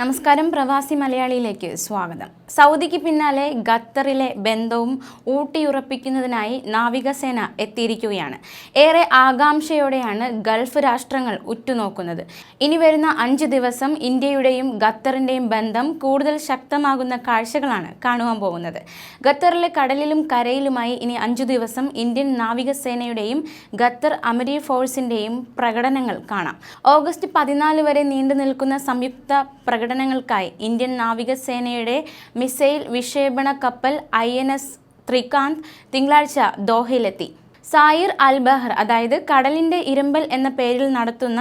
നമസ്കാരം പ്രവാസി മലയാളിയിലേക്ക് സ്വാഗതം. സൗദിക്ക് പിന്നാലെ ഖത്തറിലെ ബന്ധവും ഊട്ടിയുറപ്പിക്കുന്നതിനായി നാവികസേന എത്തിയിരിക്കുകയാണ്. ഏറെ ആകാംക്ഷയോടെയാണ് ഗൾഫ് രാഷ്ട്രങ്ങൾ ഉറ്റുനോക്കുന്നത്. ഇനി വരുന്ന അഞ്ച് ദിവസം ഇന്ത്യയുടെയും ഖത്തറിന്റെയും ബന്ധം കൂടുതൽ ശക്തമാകുന്ന കാഴ്ചകളാണ് കാണുവാൻ പോകുന്നത്. ഖത്തറിലെ കടലിലും കരയിലുമായി ഇനി അഞ്ചു ദിവസം ഇന്ത്യൻ നാവികസേനയുടെയും ഖത്തർ അമരി ഫോഴ്സിന്റെയും പ്രകടനങ്ങൾ കാണാം. ഓഗസ്റ്റ് പതിനാല് വരെ നീണ്ടു നിൽക്കുന്ന സംയുക്ത പ്രകടനങ്ങൾക്കായി ഇന്ത്യൻ നാവികസേനയുടെ മിസൈൽ വിക്ഷേപണ കപ്പൽ ഐ എൻ എസ് ത്രികാന്ത് തിങ്കളാഴ്ച ദോഹയിലെത്തി. സായിർ അൽ ബഹർ അതായത് കടലിന്റെ ഇരുമ്പൽ എന്ന പേരിൽ നടത്തുന്ന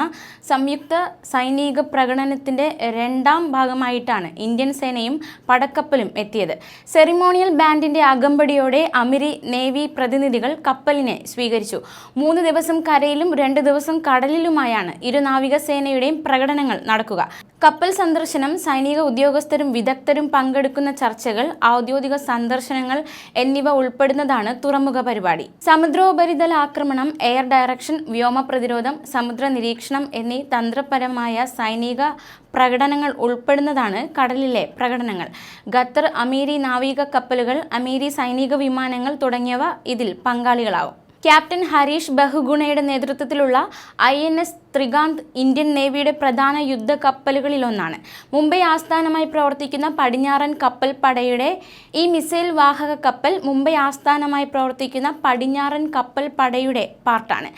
സംയുക്ത സൈനിക പ്രകടനത്തിന്റെ രണ്ടാം ഭാഗമായിട്ടാണ് ഇന്ത്യൻ സേനയും പടക്കപ്പലും എത്തിയത്. സെറിമോണിയൽ ബാൻഡിന്റെ അകമ്പടിയോടെ അമിരി നേവി പ്രതിനിധികൾ കപ്പലിനെ സ്വീകരിച്ചു. മൂന്ന് ദിവസം കരയിലും രണ്ട് ദിവസം കടലിലുമായാണ് ഇരു നാവികസേനയുടെയും പ്രകടനങ്ങൾ നടക്കുക. കപ്പൽ സന്ദർശനം സൈനിക ഉദ്യോഗസ്ഥരും വിദഗ്ധരും പങ്കെടുക്കുന്ന ചർച്ചകൾ ഔദ്യോഗിക സന്ദർശനങ്ങൾ എന്നിവ ഉൾപ്പെടുന്നതാണ് തുറമുഖ പരിപാടി. സമുദ്രോപരിതല ആക്രമണം എയർ ഡയറക്ഷൻ വ്യോമ പ്രതിരോധം സമുദ്ര നിരീക്ഷണം എന്നീ തന്ത്രപരമായ സൈനിക പ്രകടനങ്ങൾ ഉൾപ്പെടുന്നതാണ് കടലിലെ പ്രകടനങ്ങൾ. ഖത്തർ അമീരി നാവിക കപ്പലുകൾ അമീരി സൈനിക വിമാനങ്ങൾ തുടങ്ങിയവ ഇതിൽ പങ്കാളികളാവും. ക്യാപ്റ്റൻ ഹരീഷ് ബഹുഗുണയുടെ നേതൃത്വത്തിലുള്ള I N S Trikand Indian നേവിയുടെ പ്രധാന യുദ്ധ കപ്പലുകളിലൊന്നാണ്. മുംബൈ ആസ്ഥാനമായി പ്രവർത്തിക്കുന്ന പടിഞ്ഞാറൻ കപ്പൽ പടയുടെ ഈ മിസൈൽ വാഹക കപ്പൽ മുംബൈ ആസ്ഥാനമായി പ്രവർത്തിക്കുന്ന പടിഞ്ഞാറൻ കപ്പൽ പടയുടെ പാർട്ടാണ്.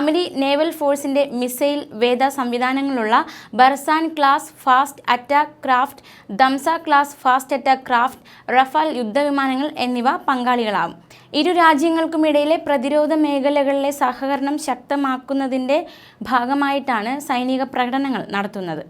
അമിലി നേവൽ ഫോഴ്സിന്റെ മിസൈൽ വേദ സംവിധാനങ്ങളുള്ള Barzan class fast attack craft Damsah class fast attack craft Rafale യുദ്ധവിമാനങ്ങൾ എന്നിവ പങ്കാളികളാവും. ഇരു രാജ്യങ്ങൾക്കുമിടയിലെ പ്രതിരോധ മേഖലകളിലെ സഹകരണം ശക്തമാക്കുന്നതിന്റെ ഭാഗമായിട്ടാണ് സൈനിക പ്രകടനങ്ങൾ നടത്തുന്നത്.